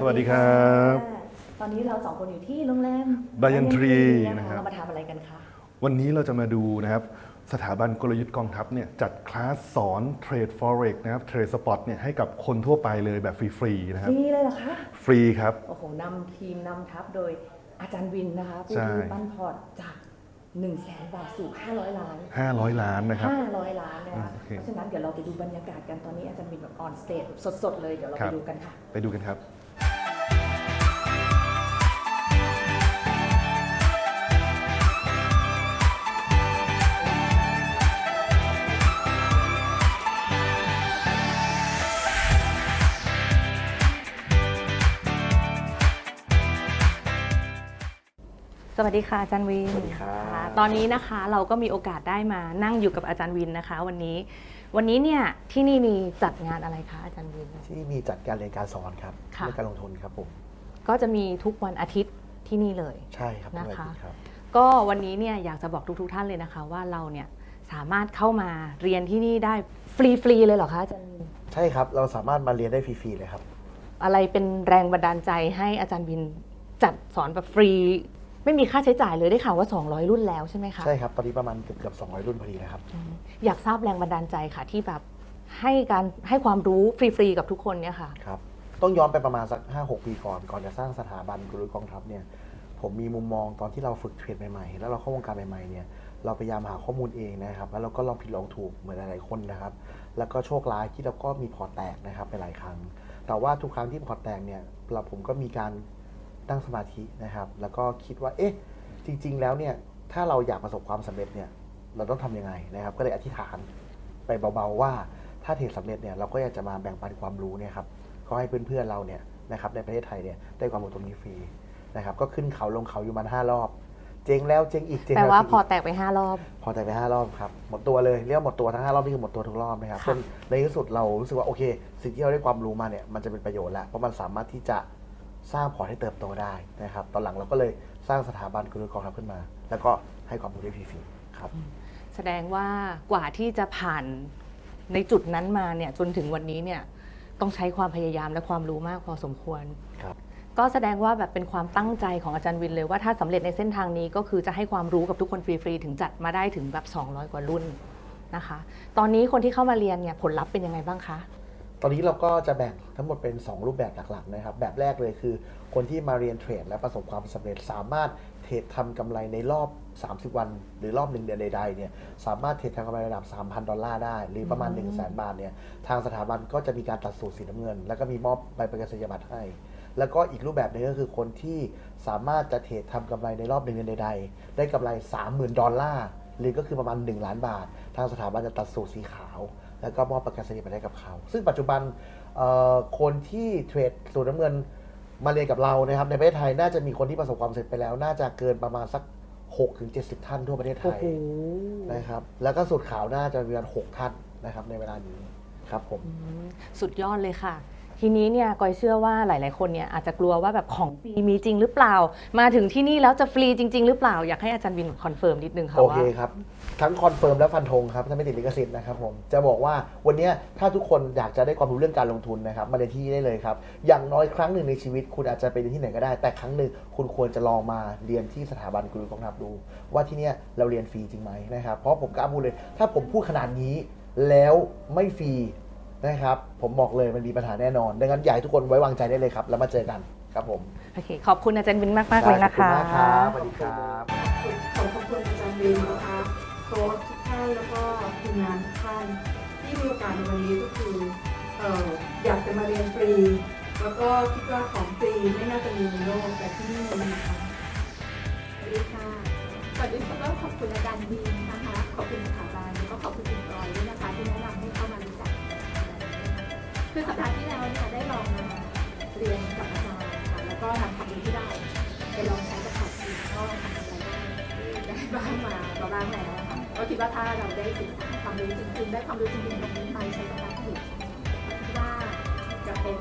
สวัสดีครับ ตอนนี้เราสองคนอยู่ที่โรงแรม Banyan Tree นะนะครัคะบเรามาทำอะไรกันคะ วันนี้เราจะมาดูนะครับ สถาบันกลยุทธ์กองทัพเนี่ยจัดคลาสสอนเทรด forex นะครับเทรดสปอตเนี่ยให้กับคนทั่วไปเลยแบบฟรีๆนะครับนี่เลยเหรอคะ ฟรีครับ โอ้โหนำทีมนำทัพโดยอาจารย์วินนะคะผู้ใช่ที่ปั้นพอร์ตจาก1 0 0 0 0แสนบาทสู่ 500 ล้าน 500 ล้านนะครับ 500 ล้านนะคะโอเคเพราะฉะนั้นเดี๋ยวเราไปดูบรรยากาศกันตอนนี้อาจารย์วินแบบออนสเตจสดๆเลย เดี๋ยวเราครัไปบดูกันค่ะ ไปดูกันครับ วัสดีค่ะอาจารย์วินสวัสดีครับค่ะตอนนี้นะคะเราก็มีโอกาสได้มานั่งอยู่กับอาจารย์วินนะคะ วันนี้ วันนี้เนี่ยที่นี่มีจัดงานอะไรคะอาจารย์วิน ที่มีจัดการเรียนการสอนครับค่ะเรื่องการลงทุนครับผมก็จะมีทุกวันอาทิตย์ที่นี่เลย ใช่ครับนะคะทุกวัอาทิตย์ครับก็วันนี้เนี่ยอยากจะบอกทุกๆท่านเลยนะคะ ว่าเราเนี่ยสามารถเข้ามาเรียนที่นี่ได้ฟรีๆเลยเหรอคะอาจารย์วินใช่ครับเราสามารถมาเรียนได้ฟรีๆเลยครับ อะไรเป็นแรงบันดาลใจให้อาจารย์วินจัดสอนแบบฟรี ไม่มีค่าใช้จ่ายเลยได้ข่าวว่า 200 รุ่นแล้วใช่ไหมคะ ใช่ครับ ตอนนี้ประมาณเกือบเกือบ200 รุ่นพอดีนะครับอืมอยากทราบแรงบันดาลใจค่ะที่แบบให้การให้ความรู้ฟรีๆกับทุกคนเนี่ยค่ะ ครับ ต้องย้อนไปประมาณสัก 5-6 ปีก่อน ก่อนจะสร้างสถาบันกุลกองทัพเนี่ย ผมมีมุมมองตอนที่เราฝึกเทรดใหม่ๆ แล้วเราเข้าวงการใหม่ๆ เนี่ย เราพยายามหาข้อมูลเองนะครับ แล้วเราก็ลองผิดลองถูกเหมือนหลายๆ คนนะครับ แล้วก็โชคร้ายที่เราก็มีพอร์ตแตกนะครับไปหลายครั้ง แต่ว่าทุกครั้งที่พอร์ตแตกเนี่ยเราผมก็มีการ ตั้งสมาธินะครับ แล้วก็คิดว่า เอ๊ะ จริง ๆ แล้วเนี่ย ถ้าเราอยากประสบความสำเร็จเนี่ย เราต้องทำยังไงนะครับ ก็เลยอธิษฐานไปเบาๆว่า ถ้าเทรดสำเร็จเนี่ย เราก็อยากจะมาแบ่งปันความรู้เนี่ยครับ ก็ให้เพื่อนๆเราเนี่ยนะครับในประเทศไทยเนี่ยได้ความรู้ตรงนี้ฟรีนะครับ ก็ขึ้นเขาลงเขาอยู่มันห้ารอบ เจ๊งแล้วเจ๊งอีกเจ๊งแปลแล้วว่าเจ๊งพออีกแตกไป5รอบ พอแต่ไปห้ารอบครับ หมดตัวเลยเรียกว่าหมดตัวทั้งห้ารอบนี่คือหมดตัวทุกรอบนะครับค่ะจนในที่สุดเรารู้สึกว่าโอเค สิ่งที่เราได้ความรู้มาเนี่ยมันจะเป็นประโยชน์แล้วเพราะมันสามารถที่จะ สร้างพอร์ตให้เติบโตได้นะครับ ตอนหลังเราก็เลยสร้างสถาบันกุลกองทัพขึ้นมา แล้วก็ให้ความรู้ได้ฟรีๆครับ แสดงว่ากว่าที่จะผ่านในจุดนั้นมาเนี่ยจนถึงวันนี้เนี่ยต้องใช้ความพยายามและความรู้มากพอสมควร ครับ ก็แสดงว่าแบบเป็นความตั้งใจของอาจารย์วินเลยว่าถ้าสำเร็จในเส้นทางนี้ก็คือจะให้ความรู้กับทุกคนฟรีๆถึงจัดมาได้ถึงแบบ 200 กว่ารุ่นนะคะ ตอนนี้คนที่เข้ามาเรียนเนี่ยผลลัพธ์เป็นยังไงบ้างคะ ตอนนี้เราก็จะแบ่งทั้งหมดเป็น 2 รูปแบบหลักๆนะครับ แบบแรกเลยคือ คนที่มาเรียนเทรดและประสบความสำเร็จสามารถเทรดทำกำไรในรอบ 30 วัน หรือรอบ1เดือนใดๆเนี่ยสามารถเทรดทำกำไรระดับ 3,000 ดอลลาร์ได้ หรือประมาณ 1 0 0 0 0แบาทเนี่ยทางสถาบันก็จะมีการตัดสูตรสีน้ำเงิน แล้วก็มีมอบใบประกาศนียบัตรให้ แล้วก็อีกรูปแบบหนึงก็คือคนที่สามารถจะเทรดทำกำไรในรอบหนึ่งเดือนใดๆได้กำไร 30,000 ดอลลาร์หรือก็คือประมาณ 1 ล้านบาท ทางสถาบันจะตัดสูตรสีขาว แล้วก็มอบประกาศนียบัตรให้กับเขา ซึ่งปัจจุบันเอ่อคนที่เทรดสูตรน้ำเงินมาเรียนกับเรานะครับในประเทศไทยน่าจะมีคนที่ประสบความสำเร็จไปแล้ว น่าจะเกินประมาณสัก6ถึง70 ท่านทั่วประเทศไทโอ้ยโหนะครับแล้วก็สูตรขาวน่าจะมีประมาณ6ท่านนะครับในเวลานี้ครับผมอืมสุดยอดเลยค่ะ ทีนี้เนี่ยกอยเชื่อว่าหลาย ๆ คนเนี่ยอาจจะกลัวว่าแบบของฟรีมีจริงหรือเปล่า มาถึงที่นี่แล้วจะฟรีจริง ๆ หรือเปล่า อยากให้อาจารย์วินคอนเฟิร์มนิดนึงค่ะโอว่าเคครับ ทั้งคอนเฟิร์มและฟันธงครับ ถ้าไม่ติดลิขสิทธิ์นะครับผม จะบอกว่าวันเนี้ยถ้าทุกคนอยากจะได้ความรู้เรื่องการลงทุนนะครับ มาเรียนที่นี่ได้เลยครับ อย่างน้อยครั้งหนึ่งในชีวิต คุณอาจจะไปเรียนที่ไหนก็ได้ แต่ครั้งหนึ่งคุณควรจะลองมาเรียนที่สถาบันกุลกองทัพดู ว่าที่เนี่ยเราเรียนฟรีจริงไหมนะครับ เพราะผมกล้าพูดเลย ถ้าผมพูดขนาดนี้แล้วไม่ฟรี นะครับผมบอกเลยมันมีปัญหาแน่นอน ดังนั้นอยากให้ทุกคนไว้วางใจได้เลยครับ แล้วมาเจอกันครับผมโอเค ขอบคุณอาจารย์วินมากๆเลยนะขอบคะณมากครับสวัสดีครับ ขอบคุณอาจารย์วินนะคะโค้ชทุกท่านแล้วก็ทีมงานทุกท่านที่มีโอกาสในวันนี้ก็คือเอ่ออยากจะมาเรียนฟรี แล้วก็คิดว่าของฟรีไม่น่าจะมีในโลกแต่ที่นี่มีค่ะสวัสดีค่ะก่อนอื่นก็ขอบคุณอาจารย์บีมนะคะ ขอบคุณสถาบัน คือสัปดาห์ที่แล้วเนี่ยได้ลองมาเรียนกับอาจารย์ค่ะแล้วก็นำความรู้ที่ได้ไปลองใช้กับขับทีก็ทำอะไรได้ได้บ้างมามาบ้างแล้วค่ะก็คิดว่าถ้าเราได้ศึกษาความรู้จริงๆได้ความรู้จริงๆตรงนี้ไปใช้กับการผลิตคิดว่าจะเป็น